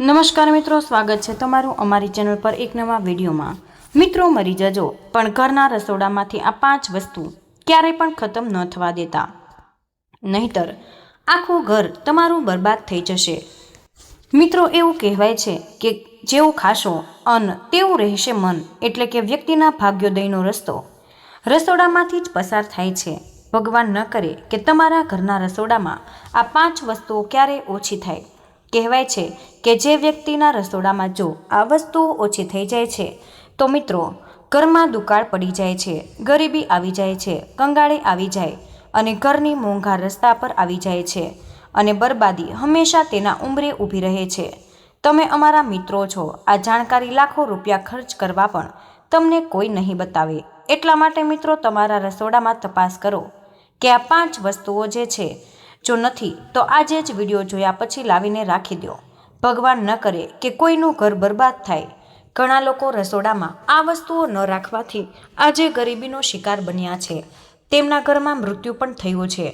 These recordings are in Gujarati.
નમસ્કાર મિત્રો, સ્વાગત છે તમારું અમારી ચેનલ પર એક નવા વિડીયોમાં. મિત્રો, મરી જજો, પણ ઘરના રસોડામાંથી આ પાંચ વસ્તુ ક્યારેય પણ ખતમ ન થવા દેતા. નહીતર, આખું ઘર તમારું બરબાદ થઈ જશે. મિત્રો, એવું કહેવાય છે કે જેવું ખાશો, અન્ન તેવું રહેશે મન, એટલે કે વ્યક્તિના ભાગ્યોદયનો રસ્તો. રસોડામાંથી જ પસાર થાય છે. ભગવાન ન કરે કે તમારા ઘરના રસોડામાં આ પાંચ વસ્તુઓ ક્યારેય ઓછી થાય. કહેવાય છે કે જે વ્યક્તિના રસોડામાં જો આ વસ્તુઓ ઓછી થઈ જાય છે, તો મિત્રો, ઘરમાં દુકાળ પડી જાય છે, ગરીબી આવી જાય છે, કંગાળી આવી જાય અને ઘરની મોંઘા રસ્તા પર આવી જાય છે અને બરબાદી હંમેશા તેના ઉંમરે ઊભી રહે છે. તમે અમારા મિત્રો છો, આ જાણકારી લાખો રૂપિયા ખર્ચ કરવા પણ તમને કોઈ નહીં બતાવે. એટલા માટે મિત્રો, તમારા રસોડામાં તપાસ કરો કે આ પાંચ વસ્તુઓ જે છે જો નથી, તો આજે જ વીડિયો જોયા પછી લાવીને રાખી દો ભગવાન ન કરે કે કોઈનું ઘર બરબાદ થાય. ઘણા લોકો રસોડામાં આ વસ્તુઓ ન રાખવાથી આજે ગરીબીનો શિકાર બન્યા છે. તેમના ઘરમાં મૃત્યુ પણ થયું છે.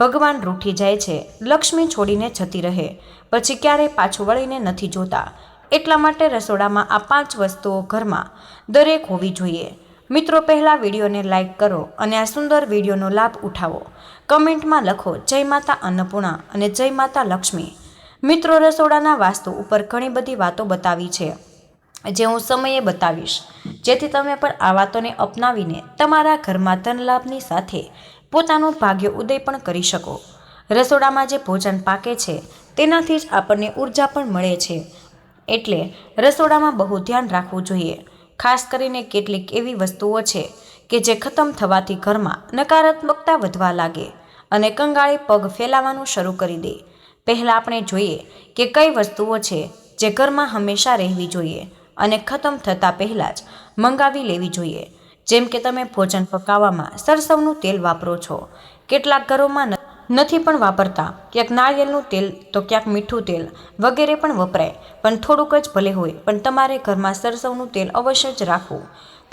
ભગવાન રૂઠી જાય છે, લક્ષ્મી છોડીને જતી રહે, પછી ક્યારેય પાછું વળીને નથી જોતા. એટલા માટે રસોડામાં આ પાંચ વસ્તુઓ ઘરમાં દરેક હોવી જોઈએ. મિત્રો, પહેલાં વિડીયોને લાઇક કરો અને આ સુંદર વિડીયોનો લાભ ઉઠાવો. કમેન્ટમાં લખો, જય માતા અન્નપૂર્ણા અને જય માતા લક્ષ્મી. મિત્રો, રસોડાના વાસ્તુ ઉપર ઘણી બધી વાતો બતાવી છે, જે હું સમયે બતાવીશ. જેથી તમે પણ આ વાતોને અપનાવીને તમારા ઘરમાં ધનલાભની સાથે પોતાનું ભાગ્ય ઉદય પણ કરી શકો. રસોડામાં જે ભોજન પાકે છે, તેનાથી જ આપણને ઊર્જા પણ મળે છે. એટલે રસોડામાં બહુ ધ્યાન રાખવું જોઈએ, ખાસ કરીને કેટલીક એવી વસ્તુઓ છે કે જે ખતમ થવાથી ઘરમાં નકારાત્મકતા વધવા લાગે અને કંગાળી પગ ફેલાવાનું શરૂ કરી દે. પહેલાં આપણે જોઈએ કે કઈ વસ્તુઓ છે જે ઘરમાં હંમેશા રહેવી જોઈએ અને ખતમ થતાં પહેલાં જ મંગાવી લેવી જોઈએ. જેમ કે તમે ભોજન પકાવવામાં સરસવનું તેલ વાપરો છો. કેટલાક ઘરોમાં નથી પણ વાપરતા. ક્યાંક નાળિયેરનું તેલ, તો ક્યાંક મીઠું તેલ વગેરે પણ વપરાય. પણ થોડુંક જ ભલે હોય, પણ તમારે ઘરમાં સરસવનું તેલ અવશ્ય જ રાખવું.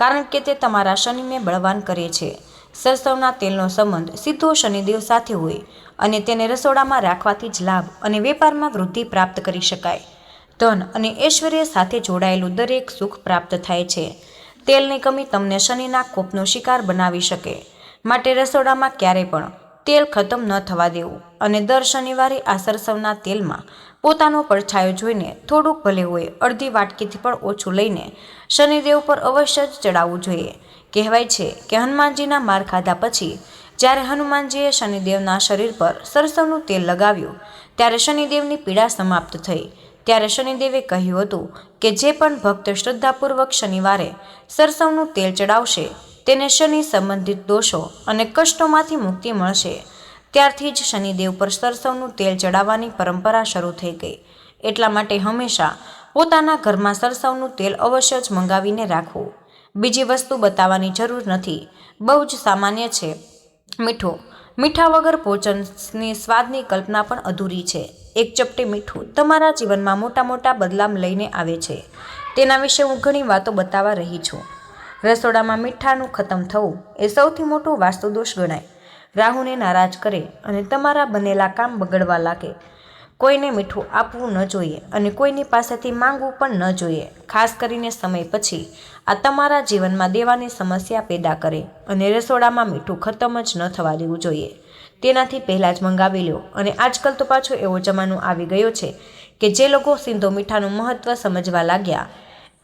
કારણ કે તે તમારા શનિને બળવાન કરે છે. સરસવના તેલનો સંબંધ સીધો શનિદેવ સાથે હોય અને તેને રસોડામાં રાખવાથી જ લાભ અને વેપારમાં વૃદ્ધિ પ્રાપ્ત કરી શકાય. ધન અને ઐશ્વર્ય સાથે જોડાયેલું દરેક સુખ પ્રાપ્ત થાય છે. તેલની કમી તમને શનિના કોપનો શિકાર બનાવી શકે. માટે રસોડામાં ક્યારેય પણ તેલ ખતમ ન થવા દેવું. અને દર શનિવારે આ સરસવના તેલમાં પોતાનો પડછાયો જોઈને થોડુંક ભલે હોય અડધી વાટકીથી પણ ઓછું લઈને શનિદેવ પર અવશ્ય જ ચડાવવું જોઈએ. કહેવાય છે કે હનુમાનજીના માર ખાધા પછી જ્યારે હનુમાનજીએ શનિદેવના શરીર પર સરસવનું તેલ લગાવ્યું, ત્યારે શનિદેવની પીડા સમાપ્ત થઈ. ત્યારે શનિદેવે કહ્યું હતું કે જે પણ ભક્ત શ્રદ્ધાપૂર્વક શનિવારે સરસવનું તેલ ચડાવશે, તેને શનિ સંબંધિત દોષો અને કષ્ટોમાંથી મુક્તિ મળશે. ત્યારથી જ શનિદેવ પર સરસવનું તેલ ચડાવવાની પરંપરા શરૂ થઈ ગઈ. એટલા માટે હંમેશા પોતાના ઘરમાં સરસવનું તેલ અવશ્ય જ મંગાવીને રાખવું. બીજી વસ્તુ બતાવવાની જરૂર નથી. બહુ જ સામાન્ય છે. મીઠું. મીઠા વગર ભોજનની સ્વાદની કલ્પના પણ અધૂરી છે. એક ચપટી મીઠું તમારા જીવનમાં મોટા મોટા બદલાવ લઈને આવે છે. તેના વિશે હું ઘણી વાતો બતાવવા રહી છું. રસોડામાં મીઠાનું ખતમ થવું એ સૌથી મોટો વાસ્તુદોષ ગણાય. રાહુને નારાજ કરે અને તમારા બનેલા કામ બગડવા લાગે. કોઈને મીઠું આપવું ન જોઈએ અને કોઈની પાસેથી માંગવું પણ ન જોઈએ. ખાસ કરીને સમય પછી આ તમારા જીવનમાં દેવાની સમસ્યા પેદા કરે અને રસોડામાં મીઠું ખતમ જ ન થવા દેવું જોઈએ. તેનાથી પહેલાં જ મંગાવી લો અને આજકાલ તો પાછો એવો જમાનો આવી ગયો છે કે જે લોકો સિંધો મીઠાનું મહત્ત્વ સમજવા લાગ્યા.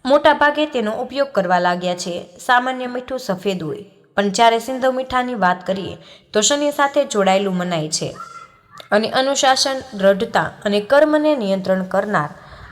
મોટાભાગે તેનો ઉપયોગ કરવા લાગ્યા છે. સામાન્ય મીઠું સફેદ હોય પણ જ્યારે સિંધો મીઠાની વાત કરીએ, તો શનિ સાથે જોડાયેલું મનાય છે. અને અનુશાસન, દ્રઢતા અને કર્મને નિયંત્રણ કરનાર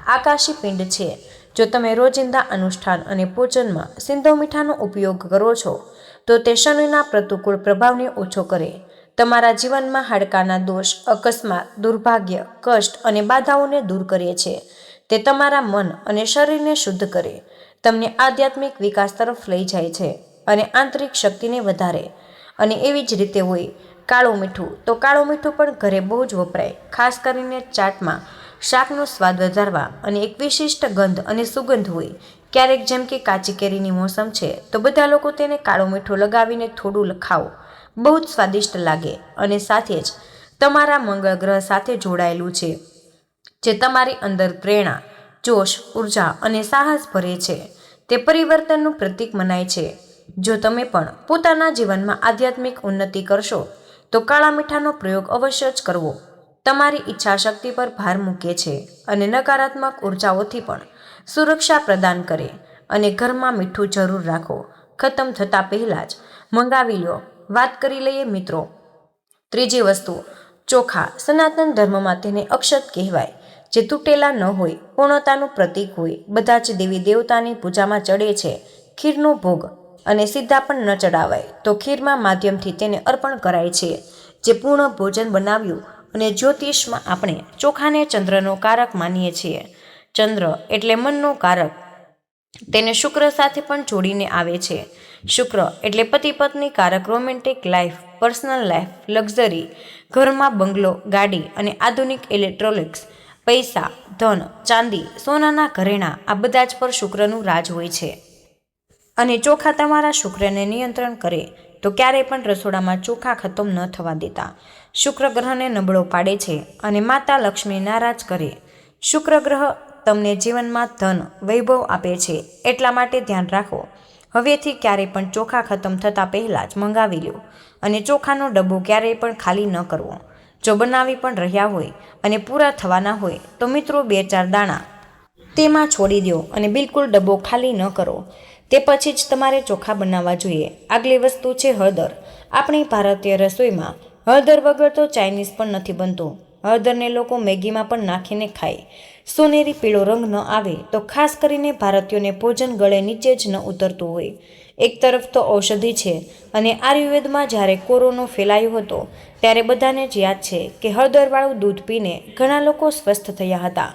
આકાશી પિંડ છે. જો તમે રોજિંદા અનુષ્ઠાન અને પૂજનમાં સિંધવ મીઠાનો ઉપયોગ કરો છો, તો તે શનિના પ્રતિકૂળ પ્રભાવને ઓછો કરે. તમારા જીવનમાં હાડકાના દોષ, અકસ્માત, દુર્ભાગ્ય, કષ્ટ અને બાધાઓને દૂર કરે છે. તે તમારા મન અને શરીરને શુદ્ધ કરે. તમને આધ્યાત્મિક વિકાસ તરફ લઈ જાય છે. અને આંતરિક શક્તિને વધારે. અને એવી જ રીતે હોય કાળું મીઠું. તો કાળું મીઠું પણ ઘરે બહુ જ વપરાય, ખાસ કરીને ચાટમાં. શાકનો સ્વાદ વધારવા અને એક વિશિષ્ટ ગંધ અને સુગંધ હોય. ક્યારેક જેમ કે કાચી કેરીની મોસમ છે, તો બધા લોકો તેને કાળું મીઠું લગાવીને થોડું ખાઓ. બહુ જ સ્વાદિષ્ટ લાગે અને સાથે જ તમારા મંગળ ગ્રહ સાથે જોડાયેલું છે, જે તમારી અંદર પ્રેરણા, જોશ, ઊર્જા અને સાહસ ભરે છે. તે પરિવર્તનનું પ્રતીક મનાય છે. જો તમે પણ પોતાના જીવનમાં આધ્યાત્મિક ઉન્નતિ કરશો, તો કાળા મીઠાનો પ્રયોગ અવશ્ય જ કરવો. તમારી ઈચ્છા શક્તિ પર ભાર મૂકે છે અને નકારાત્મક ઉર્જાઓથી પણ સુરક્ષા પ્રદાન કરે અને ઘરમાં મીઠું જરૂર રાખો. ખતમ થતાં પહેલાં જ મંગાવી લો. વાત કરી લઈએ મિત્રો. ત્રીજી વસ્તુ, ચોખા. સનાતન ધર્મમાં તેને અક્ષત કહેવાય. જે તૂટેલા ન હોય, પૂર્ણતાનું પ્રતીક હોય, બધા જ દેવી દેવતાની પૂજામાં ચડે છે. ખીરનો ભોગ અને સીધા પણ ન ચડાવાય તો ખીરમાં માધ્યમથી તેને અર્પણ કરાય છે. જે પૂર્ણ ભોજન બનાવ્યું અને જ્યોતિષમાં આપણે ચોખાને ચંદ્રનો કારક માનીએ છીએ. ચંદ્ર એટલે મનનો કારક. તેને શુક્ર સાથે પણ જોડીને આવે છે. શુક્ર એટલે પતિ પત્ની કારક romantic life, personal life, luxury, ઘરમાં બંગલો, ગાડી અને આધુનિક ઇલેક્ટ્રોનિક્સ, પૈસા, ધન, ચાંદી, સોનાના ઘરેણાં આ બધા જ પર શુક્રનું રાજ હોય છે. અને ચોખા તમારા શુક્રને નિયંત્રણ કરે, તો ક્યારેય પણ રસોડામાં ચોખા ખતમ ન થવા દેતા. શુક્ર ગ્રહને નબળો પાડે છે અને માતા લક્ષ્મી નારાજ કરે. શુક્ર ગ્રહ તમને જીવનમાં ધન, વૈભવ આપે છે, એટલા માટે ધ્યાન રાખો. હવેથી ક્યારેય પણ ચોખા ખતમ થતાં પહેલાં જ મંગાવી લો અને ચોખાનો ડબ્બો ક્યારેય પણ ખાલી ન કરવો. જો બનાવી પણ રહ્યા હોય અને પૂરા થવાના હોય, તો મિત્રો બે ચાર દાણા તેમાં છોડી દો અને બિલકુલ ડબ્બો ખાલી ન કરો. તે પછી જ તમારે ચોખા બનાવવા જોઈએ. આગલી વસ્તુ છે હળદર. આપણી ભારતીય રસોઈમાં હળદર વગર તો ચાઇનીઝ પણ નથી બનતું. હળદરને લોકો મેગીમાં પણ નાખીને ખાય. સોનેરી પીળો રંગ ન આવે તો ખાસ કરીને ભારતીયોને ભોજન ગળે નીચે જ ન ઉતરતું હોય. એક તરફ તો ઔષધિ છે અને આયુર્વેદમાં જ્યારે કોરોનો ફેલાયો હતો, ત્યારે બધાને જ યાદ છે કે હળદરવાળું દૂધ પીને ઘણા લોકો સ્વસ્થ થયા હતા.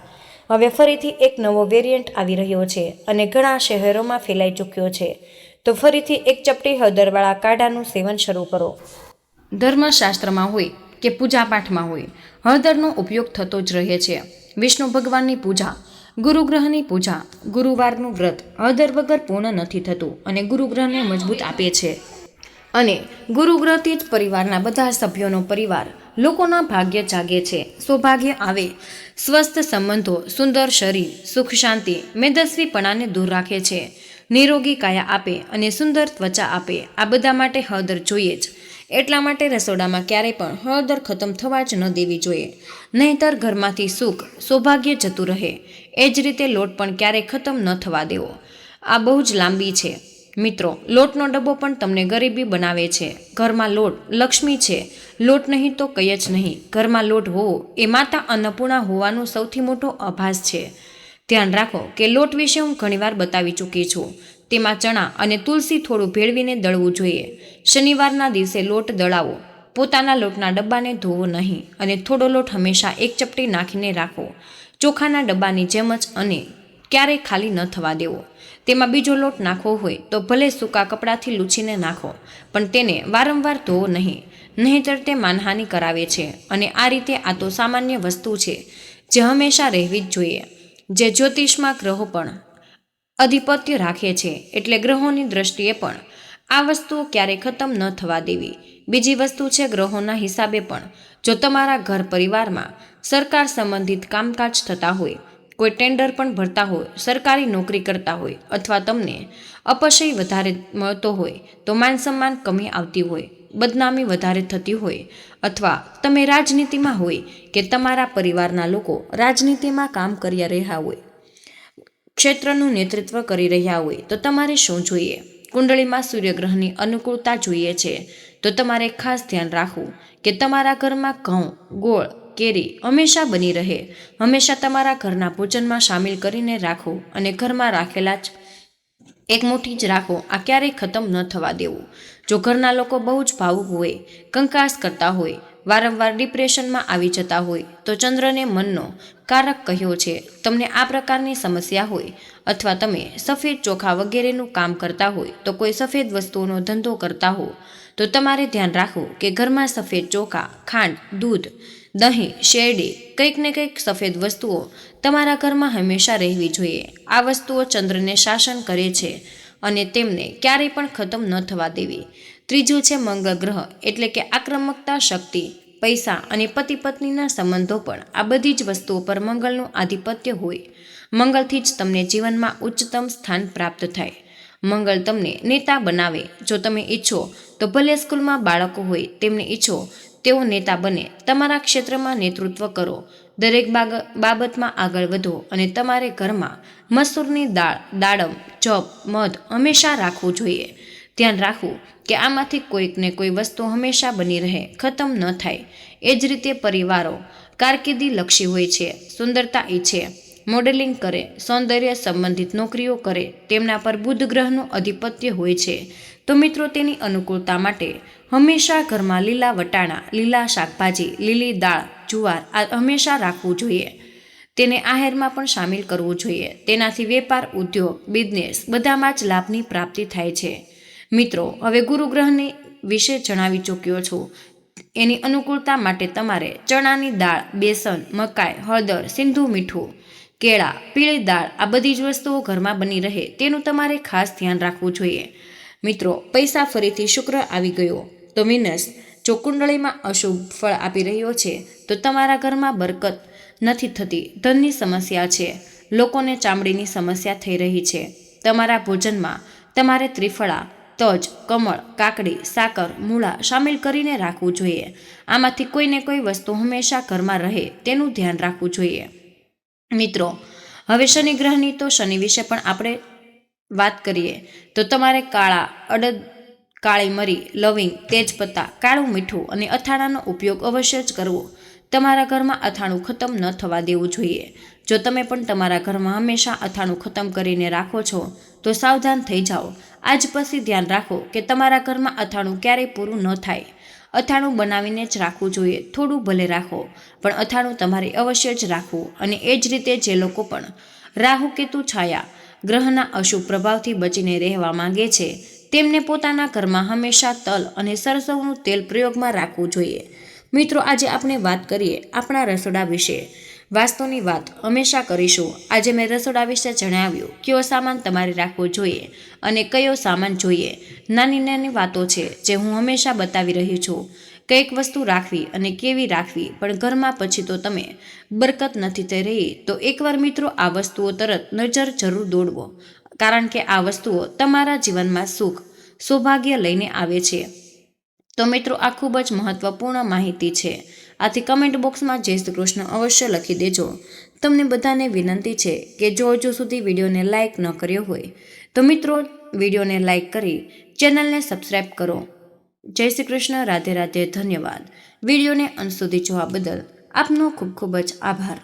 હવે ફરીથી એક નવો વેરિયન્ટ આવી રહ્યો છે અને ઘણા શહેરોમાં ફેલાઈ ચૂક્યો છે. તો ફરીથી એક ચપટી હળદરવાળા કાઢાનું સેવન શરૂ કરો. ધર્મશાસ્ત્રમાં હોય કે પૂજાપાઠમાં હોય, હળદરનો ઉપયોગ થતો જ રહે છે. વિષ્ણુ ભગવાનની પૂજા, ગુરુગ્રહની પૂજા, ગુરુવારનું વ્રત, હળદર વગર પૂર્ણ નથી થતું અને ગુરુગ્રહને મજબૂત આપે છે. અને ગુરુગ્રહથી જ પરિવારના બધા સભ્યોનો પરિવાર લોકોના ભાગ્ય જાગે છે. સૌભાગ્ય આવે. સ્વસ્થ સંબંધો, સુંદર શરીર, સુખ શાંતિ, મેદસ્વીપણાને દૂર રાખે છે. નિરોગી કાયા આપે અને સુંદર ત્વચા આપે. આ બધા માટે હળદર જોઈએ જ. એટલા માટે રસોડામાં ક્યારેય પણ હળદર ખતમ થવા જ ન દેવી જોઈએ. નહીંતર ઘરમાંથી સુખ, સૌભાગ્ય જતું રહે. એ જ રીતે લોટ પણ ક્યારેય ખતમ ન થવા દેવો. આ બહુ જ લાંબી છે. મિત્રો, લોટનો ડબ્બો પણ તમને ગરીબી બનાવે છે. ઘરમાં લોટ લક્ષ્મી છે. લોટ નહીં તો કંઈ જ નહીં. ઘરમાં લોટ હોવો એ માતા અન્નપૂર્ણા હોવાનો સૌથી મોટો આભાસ છે. ધ્યાન રાખો કે લોટ વિશે હું ઘણીવાર બતાવી ચૂકી છું. તેમાં ચણા અને તુલસી થોડું ભેળવીને દળવું જોઈએ. શનિવારના દિવસે લોટ દળાવો. પોતાના લોટના ડબ્બાને ધોવો નહીં અને થોડો લોટ હંમેશા એક ચપટી નાખીને રાખો. ચોખાના ડબ્બાની જેમ જ અને ક્યારેય ખાલી ન થવા દેવો. તેમાં બીજો લોટ નાખવો હોય તો ભલે સૂકા કપડાથી લૂછીને નાખો, પણ તેને વારંવાર ધોવો નહીં. નહીંતર તે માનહાનિ કરાવે છે અને આ રીતે આ તો સામાન્ય વસ્તુ છે જે હંમેશા રહેવી જ જોઈએ. જે જ્યોતિષમાં ગ્રહો પણ અધિપત્ય રાખે છે એટલે ગ્રહોની દ્રષ્ટિએ પણ આ વસ્તુઓ ક્યારેય ખતમ ન થવા દેવી. બીજી વસ્તુ છે ગ્રહોના હિસાબે પણ જો તમારા ઘર પરિવારમાં સરકાર સંબંધિત કામકાજ થતા હોય કોઈ ટેન્ડર પણ ભરતા હોય, સરકારી નોકરી કરતા હોય અથવા તમને અપશય વધારે મળતો હોય, તો માન સન્માન કમી આવતી હોય, બદનામી વધારે થતી હોય અથવા તમે રાજનીતિમાં હોય કે તમારા પરિવારના લોકો રાજનીતિમાં કામ કર્યા રહ્યા હોય, ક્ષેત્રનું નેતૃત્વ કરી રહ્યા હોય, તો તમારે શું જોઈએ? કુંડળીમાં સૂર્યગ્રહની અનુકૂળતા જોઈએ છે, તો તમારે ખાસ ધ્યાન રાખવું કે તમારા ઘરમાં ઘઉં, ગોળ કેરી હંમેશા બની રહે. હંમેશા તમારા ઘરના ભોજનમાં સામેલ કરીને રાખો અને ઘરમાં રાખેલા જ એક મુઠ્ઠી જ રાખો. આ ક્યારેય ખતમ ન થવા દેવું. જો ઘરના લોકો બહુ જ ભાવુક હોય, કંકાસ કરતા હોય, વારંવાર ડિપ્રેશનમાં આવી જતા હોય, તો ચંદ્રને મનનો કારક કહ્યો છે, તમને આ પ્રકારની સમસ્યા હોય અથવા તમે સફેદ ચોખા વગેરેનું કામ કરતા હોય, તો કોઈ સફેદ વસ્તુઓનો ધંધો કરતા હો, તો તમારે ધ્યાન રાખવું કે ઘરમાં સફેદ ચોખા, ખાંડ, દૂધ દહીં, શેરડી, કંઈક ને કંઈક સફેદ વસ્તુઓ તમારા ઘરમાં હંમેશા રહેવી જોઈએ. આ વસ્તુઓ ચંદ્રને શાસન કરે છે અને તેમને ક્યારેય પણ ખતમ ન થવા દેવી. ત્રીજું છે મંગળ ગ્રહ, એટલે કે આક્રમકતા શક્તિ, પૈસા અને પતિ પત્નીના સંબંધો પણ આ બધી જ વસ્તુઓ પર મંગળનું આધિપત્ય હોય. મંગળથી જ તમને જીવનમાં ઉચ્ચતમ સ્થાન પ્રાપ્ત થાય. મંગળ તમને નેતા બનાવે. જો તમે ઈચ્છો તો ભલે સ્કૂલમાં બાળકો હોય તેમને ઈચ્છો તેઓ નેતા બને. તમારા ક્ષેત્રમાં નેતૃત્વ કરો. દરેક બાબતમાં આગળ વધો અને તમારે ઘરમાં મસૂરની દાળ, દાડમ, ચપ, મધ હંમેશા રાખવું જોઈએ. ધ્યાન રાખવું કે આમાંથી કોઈકને કોઈ વસ્તુ હંમેશા બની રહે, ખતમ ન થાય. એ જ રીતે પરિવારો. કારકિર્દી લક્ષી હોય છે. સુંદરતા ઈચ્છે મોડેલિંગ કરે, સૌંદર્ય સંબંધિત નોકરીઓ કરે, તેમના પર બુધ ગ્રહનું અધિપત્ય હોય છે. તો મિત્રો, તેની અનુકૂળતા માટે હંમેશા ઘરમાં લીલા વટાણા, લીલા શાકભાજી, લીલી દાળ, જુવાર આ હંમેશા રાખવું જોઈએ. તેને આહેરમાં પણ સામેલ કરવું જોઈએ. તેનાથી વેપાર, ઉદ્યોગ, બિઝનેસ બધામાં જ લાભની પ્રાપ્તિ થાય છે. મિત્રો, હવે ગુરુગ્રહને વિશે જણાવી ચૂક્યો છું. એની અનુકૂળતા માટે તમારે ચણાની દાળ, બેસન, મકાઈ, હળદર, સિંધુ મીઠું કેળા, પીળી દાળ આ બધી જ વસ્તુઓ ઘરમાં બની રહે તેનું તમારે ખાસ ધ્યાન રાખવું જોઈએ. મિત્રો, પૈસા ફરીથી શુક્ર આવી ગયો. તો મિનસ, જો કુંડળીમાં અશુભ ફળ આપી રહ્યો છે, તો તમારા ઘરમાં બરકત નથી થતી, ધનની સમસ્યા છે, લોકોને ચામડીની સમસ્યા થઈ રહી છે. તમારા ભોજનમાં તમારે ત્રિફળા, તજ, કમળ, કાકડી, સાકર, મૂળા સામેલ કરીને રાખવું જોઈએ. આમાંથી કોઈને કોઈ વસ્તુ હંમેશા ઘરમાં રહે તેનું ધ્યાન રાખવું જોઈએ. મિત્રો, હવે શનિ ગ્રહની તો શનિ વિશે પણ આપણે વાત કરીએ. તો તમારે કાળા, અડદ, કાળી મરી, લવિંગ, તેજપત્તા, કાળું મીઠું અને અથાણાનો ઉપયોગ અવશ્ય જ કરવો. તમારા ઘરમાં અથાણું ખતમ ન થવા દેવું જોઈએ. જો તમે પણ તમારા ઘરમાં હંમેશા અથાણું ખતમ કરીને રાખો છો, તો સાવધાન થઈ જાઓ. આજ પછી ધ્યાન રાખો કે તમારા ઘરમાં અથાણું ક્યારેય પૂરું ન થાય. અથાણું બનાવીને જ રાખવું જોઈએ. થોડું ભલે રાખો, પણ અથાણું તમારે અવશ્ય જ રાખવું અને એ જ રીતે જે લોકો પણ રાહુ કેતુ છાયા ગ્રહના અશુભ પ્રભાવથી બચીને રહેવા માંગે છે, તેમને પોતાના ઘરમાં હંમેશા તલ અને સરસવનું તેલ પ્રયોગમાં રાખવું જોઈએ. મિત્રો, આજે આપણે વાત કરીએ આપણા રસોડા વિશે. વાસ્તુની વાત હંમેશા કરીશું. આજે મેં રસોડા વિશે જણાવ્યું કયો સામાન તમારે રાખવો જોઈએ અને કયો સામાન જોઈએ. નાની નાની વાતો છે જે હું હંમેશા બતાવી રહી છું. કંઈક વસ્તુ રાખવી અને કેવી રાખવી, પણ ઘરમાં પછી તો તમે બરકત નથી થઈ રહી, તો એકવાર મિત્રો આ વસ્તુઓ તરત નજર જરૂર દોડવો, કારણ કે આ વસ્તુઓ તમારા જીવનમાં સુખ, સૌભાગ્ય લઈને આવે છે. તો મિત્રો આ ખૂબ જ મહત્વપૂર્ણ માહિતી છે. આથી કમેન્ટ બોક્સમાં જય શ્રી કૃષ્ણ અવશ્ય લખી દેજો. તમને બધાને વિનંતી છે કે જો હજુ સુધી વિડીયોને લાઇક ન કર્યો હોય, તો મિત્રો વિડીયોને લાઇક કરી ચેનલને સબસ્ક્રાઈબ કરો. જય શ્રી કૃષ્ણ રાધે રાધે, ધન્યવાદ. વિડીયોને અંત સુધી જોવા બદલ આપનો ખૂબ ખૂબ જ આભાર.